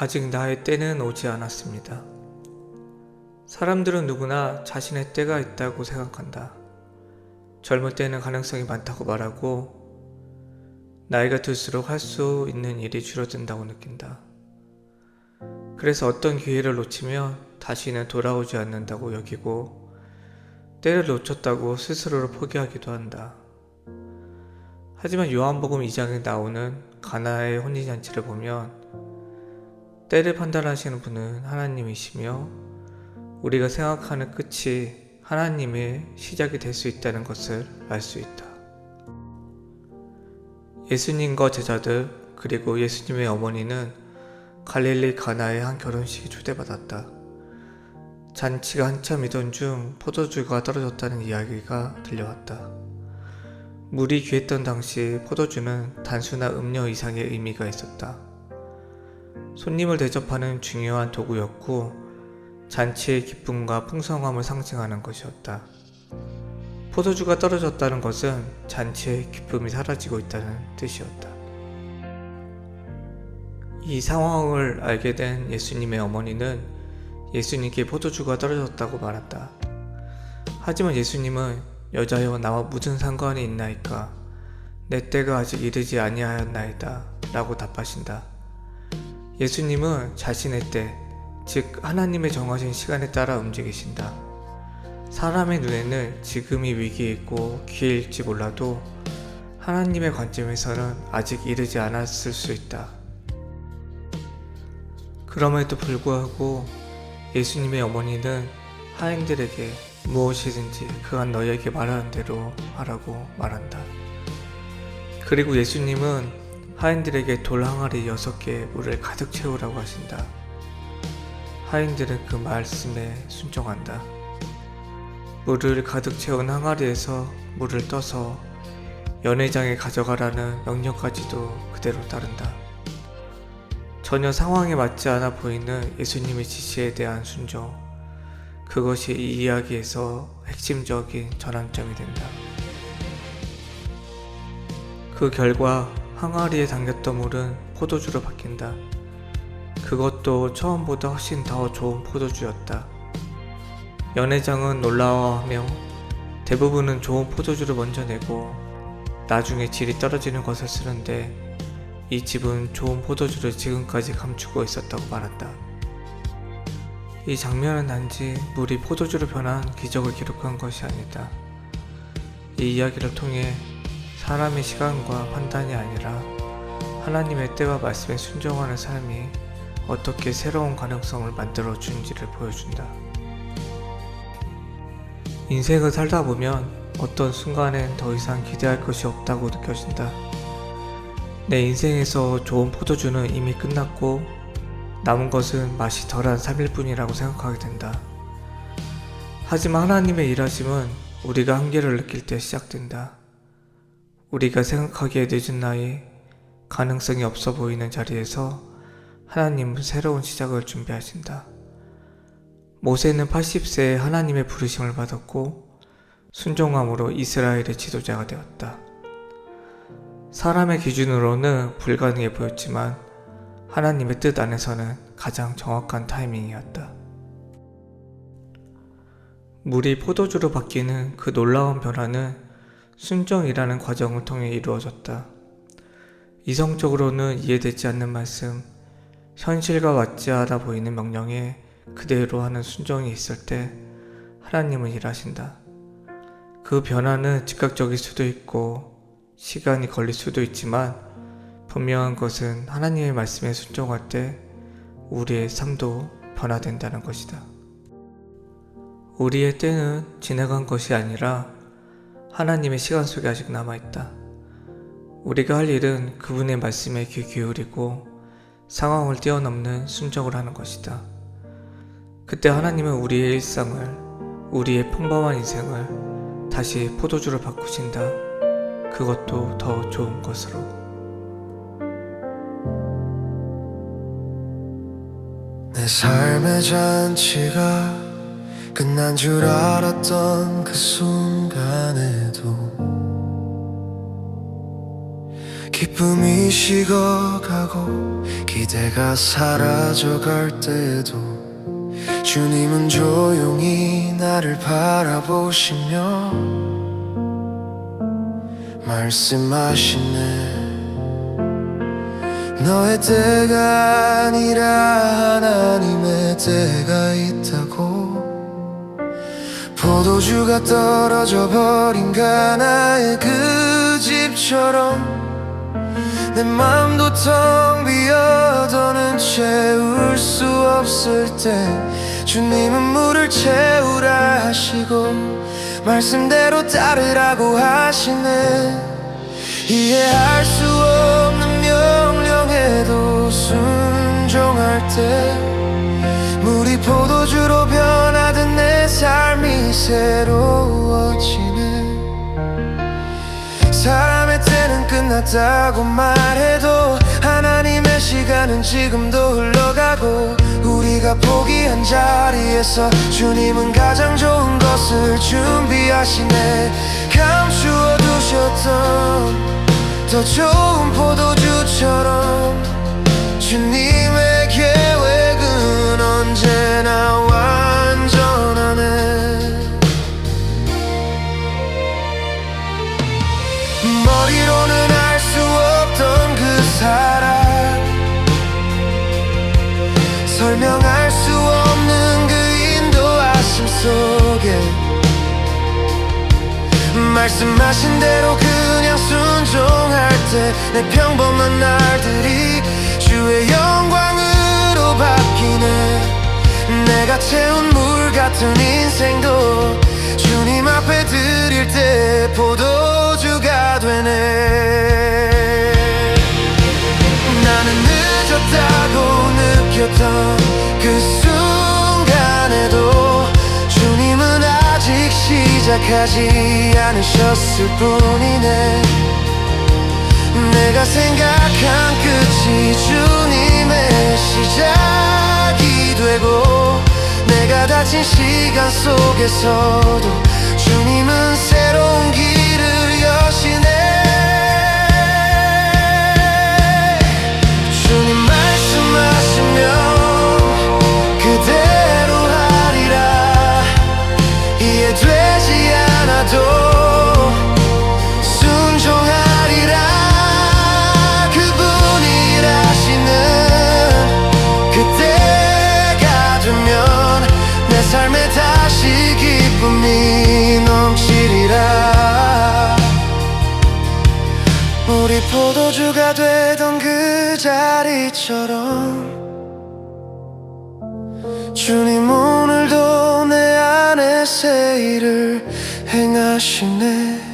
아직 나의 때는 오지 않았습니다. 사람들은 누구나 자신의 때가 있다고 생각한다. 젊을 때는 가능성이 많다고 말하고, 나이가 들수록 할 수 있는 일이 줄어든다고 느낀다. 그래서 어떤 기회를 놓치면 다시는 돌아오지 않는다고 여기고, 때를 놓쳤다고 스스로를 포기하기도 한다. 하지만 요한복음 2장에 나오는 가나의 혼인잔치를 보면 때를 판단하시는 분은 하나님이시며 우리가 생각하는 끝이 하나님의 시작이 될 수 있다는 것을 알 수 있다. 예수님과 제자들 그리고 예수님의 어머니는 갈릴리 가나의 한 결혼식에 초대받았다. 잔치가 한참이던 중 포도주가 떨어졌다는 이야기가 들려왔다. 물이 귀했던 당시 포도주는 단순한 음료 이상의 의미가 있었다. 손님을 대접하는 중요한 도구였고 잔치의 기쁨과 풍성함을 상징하는 것이었다. 포도주가 떨어졌다는 것은 잔치의 기쁨이 사라지고 있다는 뜻이었다. 이 상황을 알게 된 예수님의 어머니는 예수님께 포도주가 떨어졌다고 말한다. 하지만 예수님은 여자여 나와 무슨 상관이 있나이까 내 때가 아직 이르지 아니하였나이다 라고 답하신다. 예수님은 자신의 때, 즉 하나님의 정하신 시간에 따라 움직이신다. 사람의 눈에는 지금이 위기에 있고 기회일지 몰라도 하나님의 관점에서는 아직 이르지 않았을 수 있다. 그럼에도 불구하고 예수님의 어머니는 하인들에게 무엇이든지 그간 너희에게 말하는 대로 하라고 말한다. 그리고 예수님은 하인들에게 돌 항아리 6개의 물을 가득 채우라고 하신다. 하인들은 그 말씀에 순종한다. 물을 가득 채운 항아리에서 물을 떠서 연회장에 가져가라는 명령까지도 그대로 따른다. 전혀 상황에 맞지 않아 보이는 예수님의 지시에 대한 순종. 그것이 이 이야기에서 핵심적인 전환점이 된다. 그 결과 항아리에 담겼던 물은 포도주로 바뀐다. 그것도 처음보다 훨씬 더 좋은 포도주였다. 연회장은 놀라워하며 대부분은 좋은 포도주를 먼저 내고 나중에 질이 떨어지는 것을 쓰는데 이 집은 좋은 포도주를 지금까지 감추고 있었다고 말한다. 이 장면은 단지 물이 포도주로 변한 기적을 기록한 것이 아니다. 이 이야기를 통해 사람의 시간과 판단이 아니라 하나님의 때와 말씀에 순종하는 삶이 어떻게 새로운 가능성을 만들어 주는지를 보여준다. 인생을 살다 보면 어떤 순간엔 더 이상 기대할 것이 없다고 느껴진다. 내 인생에서 좋은 포도주는 이미 끝났고 남은 것은 맛이 덜한 삶일 뿐이라고 생각하게 된다. 하지만 하나님의 일하심은 우리가 한계를 느낄 때 시작된다. 우리가 생각하기에 늦은 나이, 가능성이 없어 보이는 자리에서 하나님은 새로운 시작을 준비하신다. 모세는 80세에 하나님의 부르심을 받았고 순종함으로 이스라엘의 지도자가 되었다. 사람의 기준으로는 불가능해 보였지만 하나님의 뜻 안에서는 가장 정확한 타이밍이었다. 물이 포도주로 바뀌는 그 놀라운 변화는 순종이라는 과정을 통해 이루어졌다. 이성적으로는 이해되지 않는 말씀, 현실과 맞지 않아 보이는 명령에 그대로 하는 순종이 있을 때 하나님은 일하신다. 그 변화는 즉각적일 수도 있고 시간이 걸릴 수도 있지만 분명한 것은 하나님의 말씀에 순종할 때 우리의 삶도 변화된다는 것이다. 우리의 때는 지나간 것이 아니라 하나님의 시간 속에 아직 남아있다. 우리가 할 일은 그분의 말씀에 귀 기울이고 상황을 뛰어넘는 순종을 하는 것이다. 그때 하나님은 우리의 일상을, 우리의 평범한 인생을 다시 포도주로 바꾸신다. 그것도 더 좋은 것으로. 내 삶의 잔치가 끝난 줄 알았던 그 순간에도 기쁨이 식어가고 기대가 사라져갈 때에도 주님은 조용히 나를 바라보시며 말씀하시네. 너의 때가 아니라 하나님의 때가 있다고 포도주가 떨어져 버린 가나의 그 집처럼 내 맘도 텅 비어 더는 채울 수 없을 때 주님은 물을 채우라 하시고 말씀대로 따르라고 하시네. 이해할 수 없는 명령에도 순종할 때 새로워지네 사람의 때는 끝났다고 말해도 하나님의 시간은 지금도 흘러가고 우리가 포기한 자리에서 주님은 가장 좋은 것을 준비하시네. 감추어 두셨던 더 좋은 포도주처럼 주님 머리로는 알 수 없던 그 사랑 설명할 수 없는 그 인도하심 속에 말씀하신 대로 그냥 순종할 때 내 평범한 날들이 주의 영광으로 바뀌네. 내가 채운 물 같은 인생도 되네. 나는 늦었다고 느꼈던 그 순간에도 주님은 아직 시작하지 않으셨을 뿐이네. 내가 생각한 끝이 주님의 시작이 되고 내가 다친 시간 속에서도 주님은 새로운 길 포도주가 되던 그 자리처럼 주님 오늘도 내 안에 새 일을 행하시네